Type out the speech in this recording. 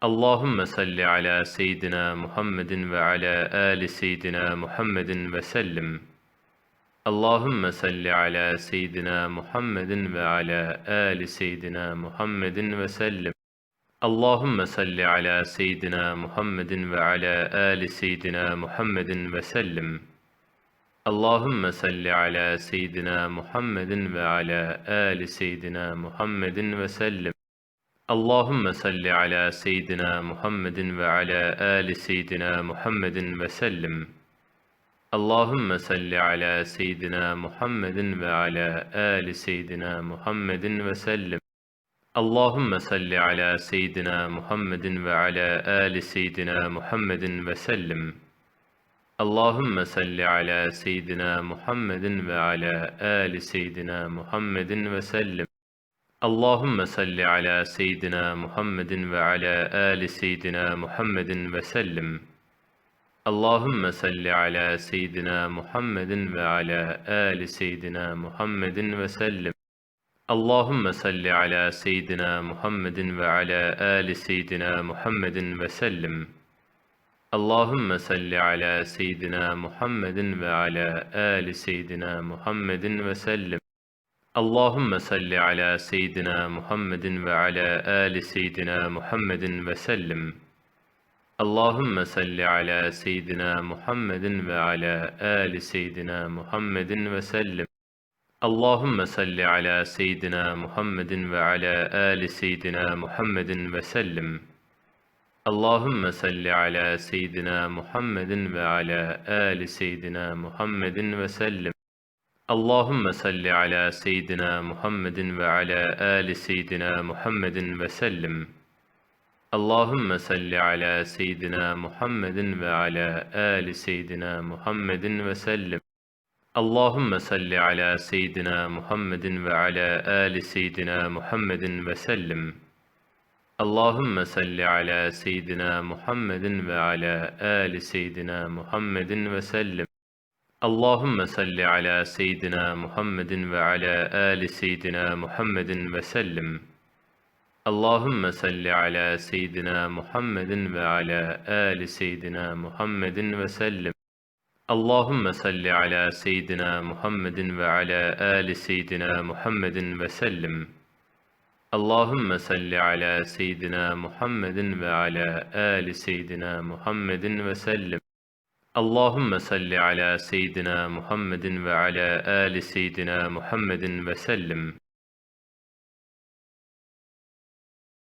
Allahümme salli ala seyyidina Muhammedin ve ala ali seyyidina Muhammedin ve sellim. Allahümme salli ala seyyidina Muhammedin ve ala ali seyyidina Muhammedin ve sellim. Allahümme salli ala seyyidina Muhammedin ve ala ali seyyidina Muhammedin ve sellim. Allahümme salli ala seyyidina Muhammedin ve ala ali seyyidina Muhammedin ve sellim. Allahümme salli ala seyyidina Muhammedin ve ala ali seyyidina Muhammedin ve sellim. Allahümme salli ala seyyidina Muhammedin ve ala ali seyyidina Muhammedin ve sellim. Allahümme salli ala seyyidina Muhammedin ve ala ali seyyidina Muhammedin ve sellim. Allahümme salli ala seyyidina Muhammedin ve ala ali seyyidina Muhammedin ve sellim. Allahümme salli ala seyyidina Muhammedin ve ala ali seyyidina Muhammedin ve sellim. Allahümme salli ala seyyidina Muhammedin ve ala ali seyyidina Muhammedin ve sellim. Allahümme salli ala seyyidina Muhammedin ve ala ali seyyidina Muhammedin ve sellim. Allahümme salli ala seyyidina Muhammedin ve ala ali seyyidina Muhammedin ve sellim. Allahümme salli ala seyyidina Muhammedin ve ala ali seyyidina Muhammedin ve sellim. Allahümme salli ala seyyidina Muhammedin ve ala ali seyyidina Muhammedin ve sellim. Allahümme salli ala seyyidina Muhammedin ve ala ali seyyidina Muhammedin ve sellim. Allahümme salli ala seyyidina Muhammedin ve ala ali seyyidina Muhammedin ve sellim. Allahümme salli ala seyyidina Muhammedin ve ala ali seyyidina Muhammedin ve sellim. Allahümme salli ala seyyidina Muhammedin ve ala ali seyyidina Muhammedin ve sellim. Allahümme salli ala seyyidina Muhammedin ve ala ali seyyidina Muhammedin ve sellim. Allahümme salli ala seyyidina Muhammedin ve ala ali seyyidina Muhammedin ve sellim. Allahümme salli ala seyyidina Muhammedin ve ala ali seyyidina Muhammedin ve sellim. Allahümme salli ala seyyidina Muhammedin ve ala ali seyyidina Muhammedin ve sellim. Allahümme salli ala seyyidina Muhammedin ve ala ali seyyidina Muhammedin ve sellim. Allahümme salli ala seyyidina Muhammedin ve ala ali seyyidina Muhammedin ve sellim. Allahümme salli ala seyyidina Muhammedin ve ala ali seyyidina Muhammedin ve sellim.